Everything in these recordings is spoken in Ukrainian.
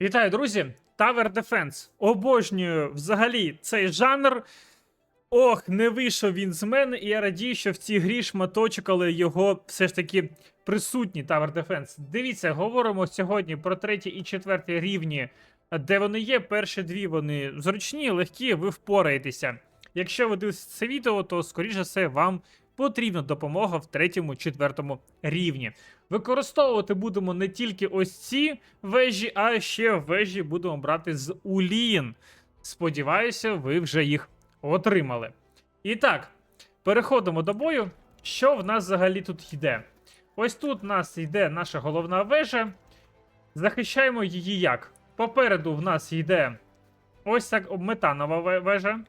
Вітаю, друзі! Tower Defense. Обожнюю взагалі цей жанр. Ох, не вийшов він з мене, і я радію, що в цій грі шматочок, але його все ж таки присутній Tower Defense. Дивіться, говоримо сьогодні про третій і четвертий рівні, де вони є. Перші дві вони зручні, легкі, ви впораєтеся. Якщо ви дивитесь це відео, то скоріше все вам потрібна допомога в третьому, четвертому рівні. Використовувати будемо не тільки ось ці вежі, а ще вежі будемо брати з Улін. Сподіваюся, ви вже їх отримали. І так, переходимо до бою. Що в нас взагалі тут йде? Ось тут в нас йде наша головна вежа. Захищаємо її як? Попереду в нас йде ось так метанова вежа.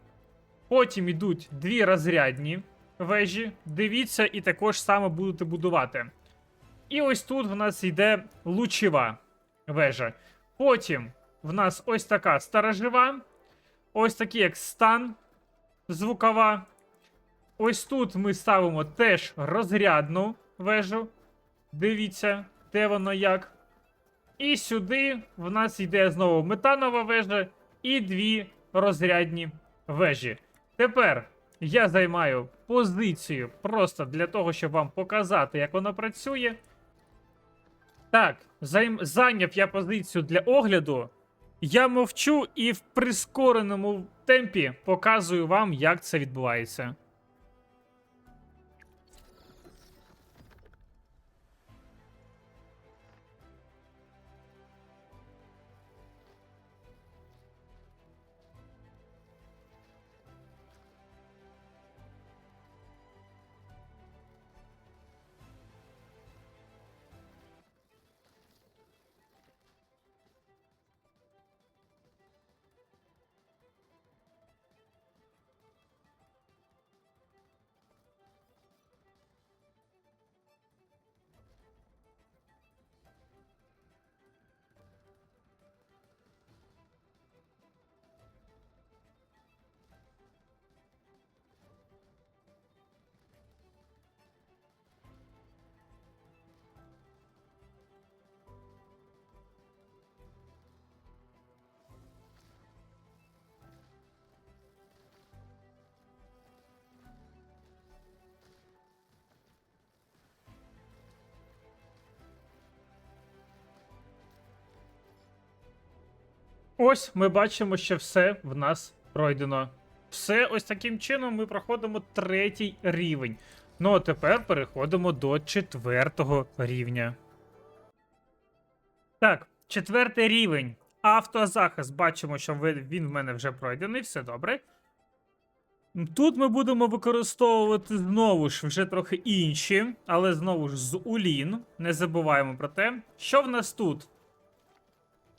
Потім йдуть дві розрядні вежі. Дивіться, і також саме будете будувати. І ось тут в нас йде лучева вежа. Потім в нас ось така сторожева, ось такий як стан звукова. Ось тут ми ставимо теж розрядну вежу. Дивіться, де воно як. І сюди в нас йде знову метанова вежа і дві розрядні вежі. Тепер я займаю позицію просто для того, щоб вам показати, як воно працює. Так, займ... зайняв я позицію для огляду. Я мовчу і в прискореному темпі показую вам, як це відбувається. Ось ми бачимо, що все в нас пройдено. Все ось таким чином ми проходимо третій рівень. Ну а тепер переходимо до четвертого рівня. Так, четвертий рівень. Автозахист. Бачимо, що він в мене вже пройдений, все добре. Тут ми будемо використовувати знову ж вже трохи інші, але знову ж з Улін. Не забуваємо про те. Що в нас тут?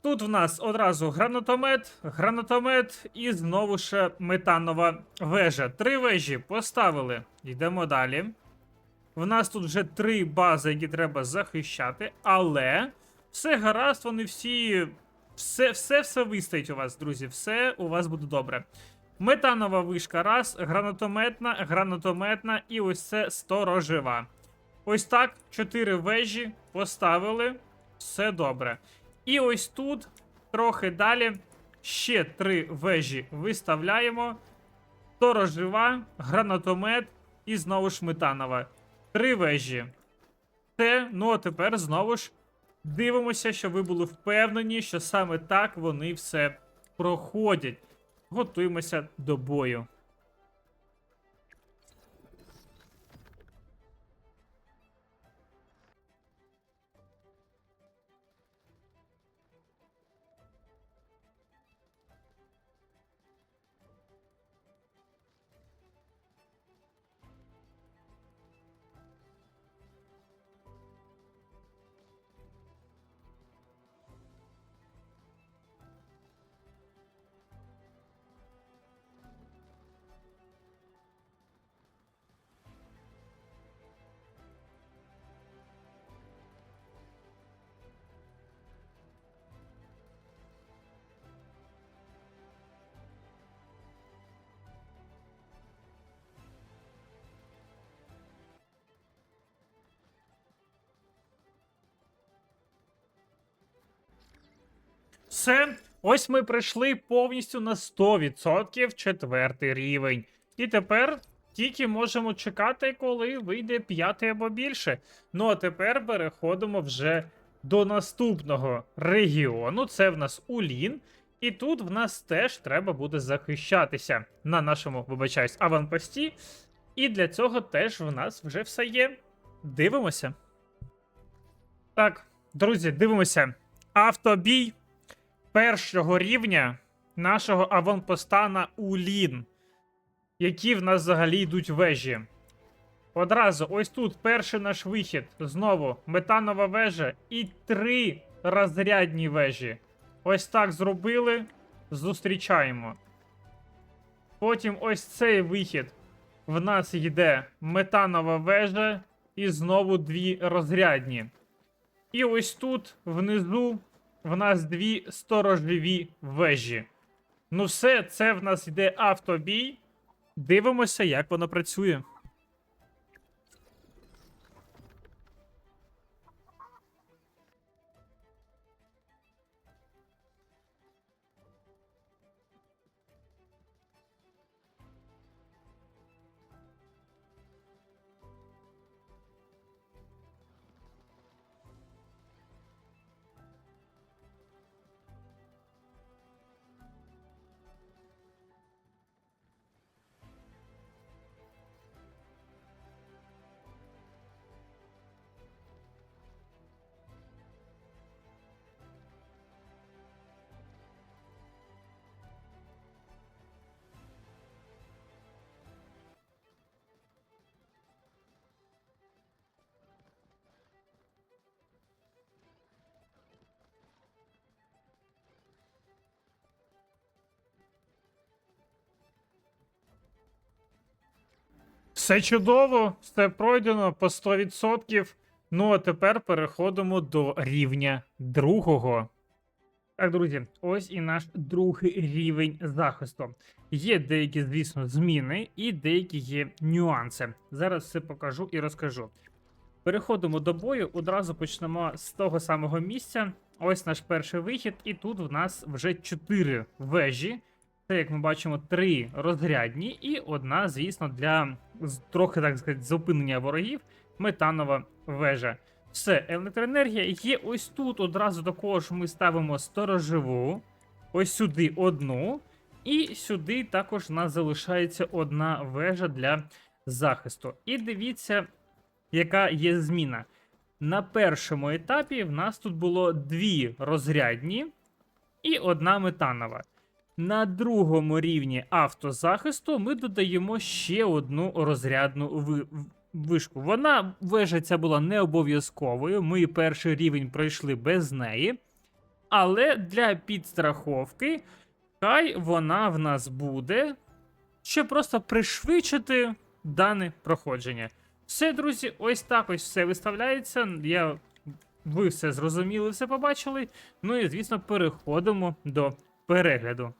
Тут в нас одразу гранатомет, гранатомет і знову ж метанова вежа. Три вежі поставили. Йдемо далі. В нас тут вже три бази, які треба захищати, але все гаразд, вони всі. Все, все, все вистоїть у вас, друзі. Все у вас буде добре. Метанова вишка раз, гранатометна, гранатометна і ось це сторожева. Ось так, чотири вежі поставили. Все добре. І ось тут, трохи далі, ще три вежі виставляємо. Сторожева, гранатомет і знову ж метанова. Три вежі. Це, ну а тепер знову ж дивимося, щоб ви були впевнені, що саме так вони все проходять. Готуємося до бою. Все. Ось ми прийшли повністю на 100% четвертий рівень. І тепер тільки можемо чекати, коли вийде п'ятий або більше. Ну а тепер переходимо вже до наступного регіону. Це в нас Улін. І тут в нас теж треба буде захищатися на нашому, вибачаюсь, аванпості. І для цього теж в нас вже все є. Дивимося. Так, друзі, дивимося. Автобій першого рівня нашого аванпоста на Улін. Які в нас взагалі йдуть вежі. Одразу, ось тут перший наш вихід. Знову метанова вежа і три розрядні вежі. Ось так зробили. Зустрічаємо. Потім ось цей вихід. В нас йде метанова вежа і знову дві розрядні. І ось тут внизу в нас дві сторожові вежі. Ну, все, це в нас йде автобій. Дивимося, як воно працює. Все чудово, все пройдено по 100%. Ну а тепер переходимо до рівня другого. Так, друзі, ось і наш другий рівень захисту. Є деякі, звісно, зміни і деякі є нюанси. Зараз все покажу і розкажу. Переходимо до бою, одразу почнемо з того самого місця. Ось наш перший вихід, і тут в нас вже чотири вежі. Це, як ми бачимо, три розрядні, і одна, звісно, для трохи так сказати, зупинення ворогів метанова вежа. Все, електроенергія є ось тут. Одразу також ми ставимо сторожову. Ось сюди одну. І сюди також у нас залишається одна вежа для захисту. І дивіться, яка є зміна. На першому етапі в нас тут було дві розрядні і одна метанова. На другому рівні автозахисту ми додаємо ще одну розрядну ви- вишку. Вона вежа ця була не обов'язковою. Ми перший рівень пройшли без неї. Але для підстраховки, хай вона в нас буде, щоб просто пришвидшити дане проходження. Все, друзі, ось так ось все виставляється. Я... Ви все зрозуміли, все побачили. Ну і, звісно, переходимо до перегляду.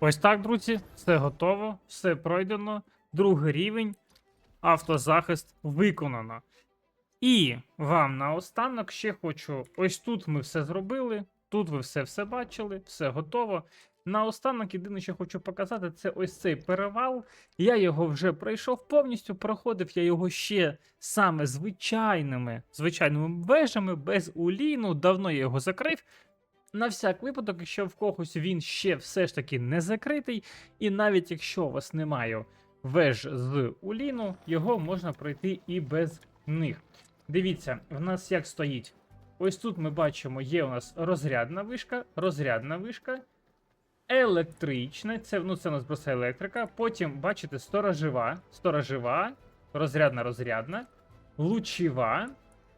Ось так, друзі, все готово, все пройдено. Другий рівень, автозахист виконано. І вам наостанок ще хочу: ось тут ми все зробили, тут ви все все бачили, все готово. Наостанок, єдине, що хочу показати, це ось цей перевал. Я його вже пройшов повністю, проходив я його ще саме звичайними звичайними вежами, без уліну. Давно я його закрив. На всяк випадок, якщо в когось він ще все ж таки не закритий, і навіть якщо у вас немає веж з уліну, його можна пройти і без них. Дивіться, в нас як стоїть. Ось тут ми бачимо, є у нас розрядна вишка, розрядна вишка, електрична, це, ну, це у нас просто електрика. Потім, бачите, сторожова, сторожова, розрядна, розрядна, лучова,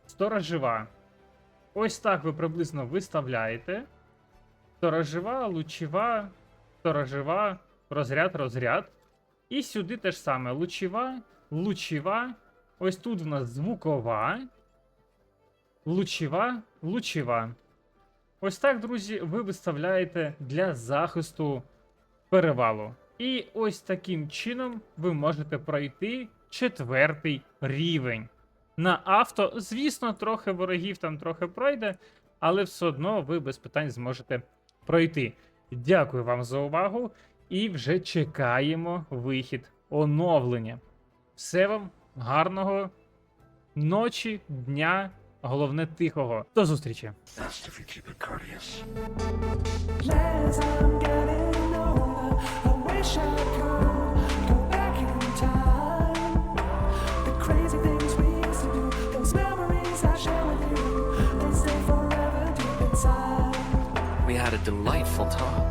сторожова. Ось так ви приблизно виставляєте. Сторожова, лучова, сторожова, розряд, розряд. І сюди те ж саме: лучова, лучова. Ось тут в нас звукова. Лучова, лучова. Ось так, друзі, ви виставляєте для захисту перевалу. І ось таким чином ви можете пройти четвертий рівень. На авто, звісно, трохи ворогів там трохи пройде, але все одно ви без питань зможете пройти. Дякую вам за увагу і вже чекаємо вихід оновлення. Все вам гарного ночі, дня, головне тихого. До зустрічі! As I'm getting older, I wish mantra.